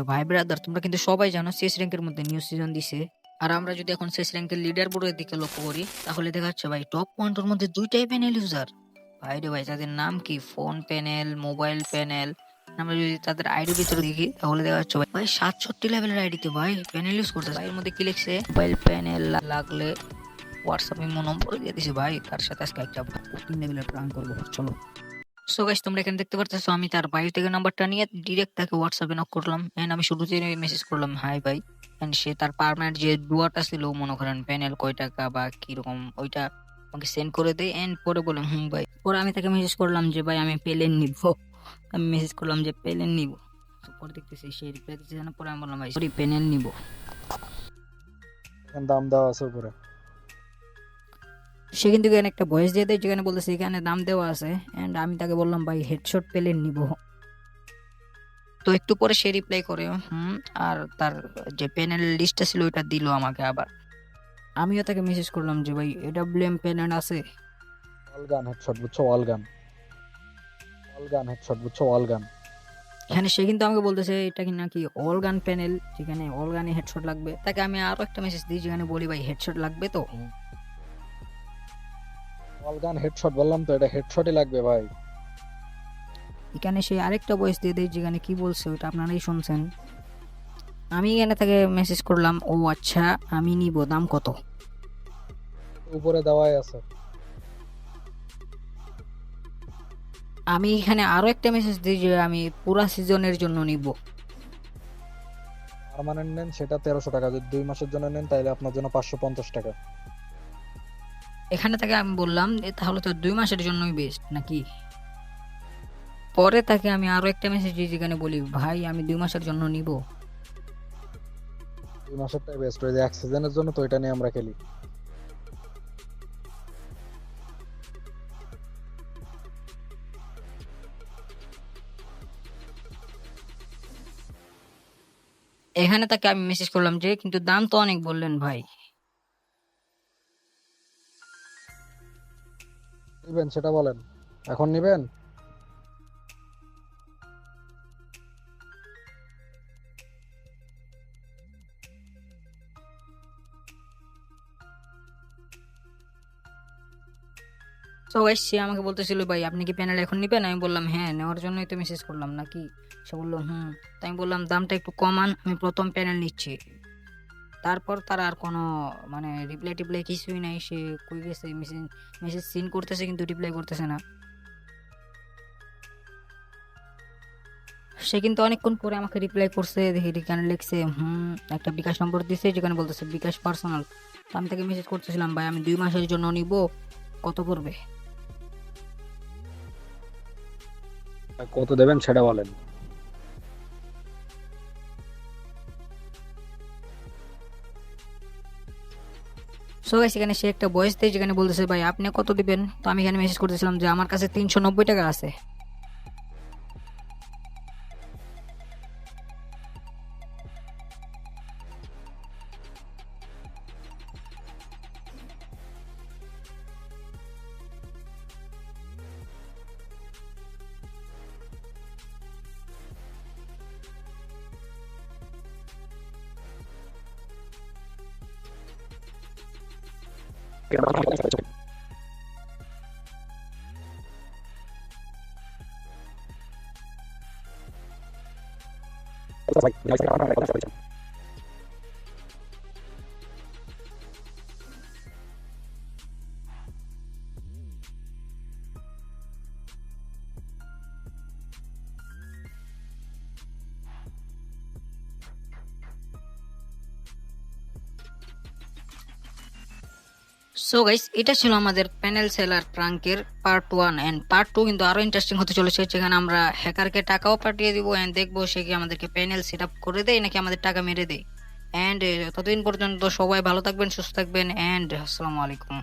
তো ভাই ব্রাদার তোমরা কিন্তু সবাই জানো শেষ র্যাঙ্কের মধ্যে নিউ সিজন দিছে। আর আমরা যদি এখন শেষ র্যাঙ্কের লিডার বোর্ডের দিকে লক্ষ্য করি, তাহলে দেখা যাচ্ছে ভাই টপ পয়েন্টের মধ্যে দুইটাই প্যানেল ইউজার ভাই রে ভাই, তাদের নাম কি? ফোন প্যানেল মোবাইল প্যানেল আমরা যদি তাদের আইডি ভিতরে দেখি, তাহলে দেখা যাচ্ছে ভাই সাতষট্টি লেভেলের আইডিতে ভাই প্যানেল ইউজ করতে ভাই এর মধ্যে কি লিখছে? মোবাইল প্যানেল লাগলে হোয়াটসঅ্যাপে মো নম্বর দিয়ে দিছে ভাই। তার সাথে আজকে একটা লেভেলের প্ল্যান করব। চলো। সো গাইস তোমরা এখানে দেখতে আমি তার থেকে নাম্বারটা নিয়ে ডিরেক্ট তাকে হোয়াটসঅ্যাপে নক করলাম। এন্ড আমি শুরুতে মেসেজ করলাম হাই ভাই। এন্ড সে তার যে ডুয়াটা ছিল, মনে করেন প্যানেল কয় টাকা বা ওইটা আমাকে সেন্ড করে দেয়। এন্ড পরে বললাম, হুম, ভাই। পরে আমি তাকে মেসেজ করলাম যে, ভাই, আমি পেলেন নিব। আমি মেসেজ করলাম যে পেলেন নিব। পরে দেখতেছি সে রিপ্লাই দিচ্ছে পরে আমি বললাম, ভাই সরি পেনেল নিব। দাম দেওয়া আছে উপরে। সে কিন্তু এখানে একটা ভয়েস দিয়ে দেয় যেখানে বলতেছে এখানে দাম দেওয়া আছে অ্যান্ড আমি তাকে বললাম ভাই হেডশট পেলেন নিব। তো একটু পরে সে রিপ্লাই করে হুম আর তার যে প্যানেল লিস্টটা ছিল ওইটা দিল আমাকে আবার। আমিও তাকে মেসেজ করলাম যে ভাই এডাব্লিউএম প্যানেল আছে। অল গান হেডশট বুঝছ? All gun all gun headshot বুঝছ? অল গান এখানে সে কিন্তু আমাকে বলতেছে এটা কি নাকি অল গান প্যানেল যেখানে অল গানে হেডশট লাগবে? তাকে আমি আরও একটা মেসেজ দিই যেখানে বলি ভাই হেডশট লাগবে তো? অল গান হেডশট বললাম তো এটা হেডশটই লাগবে ভাই। এখানে সে আরেকটা ভয়েস দিয়ে দেয় যেখানে কি বলছে ওটা আপনারাই শুনছেন। আমি এখানে তাকে মেসেজ করলাম ও আচ্ছা আমি নিব দাম কত? উপরে দেওয়াই আছে। আমি এখানে আরও একটা মেসেজ দিই যে আমি পুরা সিজনের জন্য নিব। পার্মানেন্ট নেন সেটা তেরোশো টাকা। যদি দুই মাসের জন্য নেন তাহলে আপনার জন্য পাঁচশো পঞ্চাশ টাকা। এখানে তাকে আমি বললাম তাহলে তো দুই মাসের জন্যই বেস্ট নাকি? পরে তাকে আমি আরও একটা মেসেজ দিই যেখানে বলি ভাই আমি দুই মাসের জন্য নিব। দুই মাসেরটাই বেস্ট ওই যে এক সিজনের জন্য তো এটা নিয়ে আমরা খেলি। এখানে তাকে আমি মেসেজ করলাম যে কিন্তু দাম তো অনেক বললেন ভাই। নিবেন সেটা বলেন। এখন নিবেন? তো সে আমাকে বলতেছিল, ভাই, আপনি কি প্যানেল এখন নিবেন? আমি বললাম হ্যাঁ নেওয়ার জন্যই তো মেসেজ করলাম নাকি? সে বলল, হুম। তাই আমি বললাম, দামটা একটু কমান, আমি প্রথম প্যানেল নিচ্ছি। তারপর তার আর কোনো মানে রিপ্লাই টিপ্লাই কিছুই নাই। সে কই গেছে মেসেজ মেসেজ সিন করতেছে কিন্তু রিপ্লাই করতেছে না। সে কিন্তু অনেকক্ষণ পরে আমাকে রিপ্লাই করছে, দেখি এখানে লিখছে, হুম, একটা বিকাশ নম্বর দিছে, যেখানে বলতেছে বিকাশ পার্সোনাল তো আমি তাকে মেসেজ করতেছিলাম, ভাই, আমি দুই মাসের জন্য নিব, কত পড়বে? কত দেবেন সেটা বলেন। সো গাইস এখানে সে একটা বয়স দেয় যেখানে বলতেছে, ভাই, আপনি কত দিবেন? তো আমি এখানে মেসেজ করতেছিলাম যে, আমার কাছে তিনশো নব্বই টাকা আছে। cái đó là phải chụp Hãy subscribe cho kênh Ghiền Mì Gõ Để so guys এটা ছিল আমাদের panel seller প্রাঙ্কের part one and part two কিন্তু আরও ইন্টারেস্টিং হতে চলেছে, যেখানে আমরা হ্যাকারকে টাকাও পাঠিয়ে দিব অ্যান্ড দেখব সে কি আমাদেরকে প্যানেল সেট আপ করে দেয় নাকি আমাদের টাকা মেরে দেয়। অ্যান্ড ততদিন পর্যন্ত সবাই ভালো থাকবেন, সুস্থ থাকবেন অ্যান্ড আসসালামু আলাইকুম।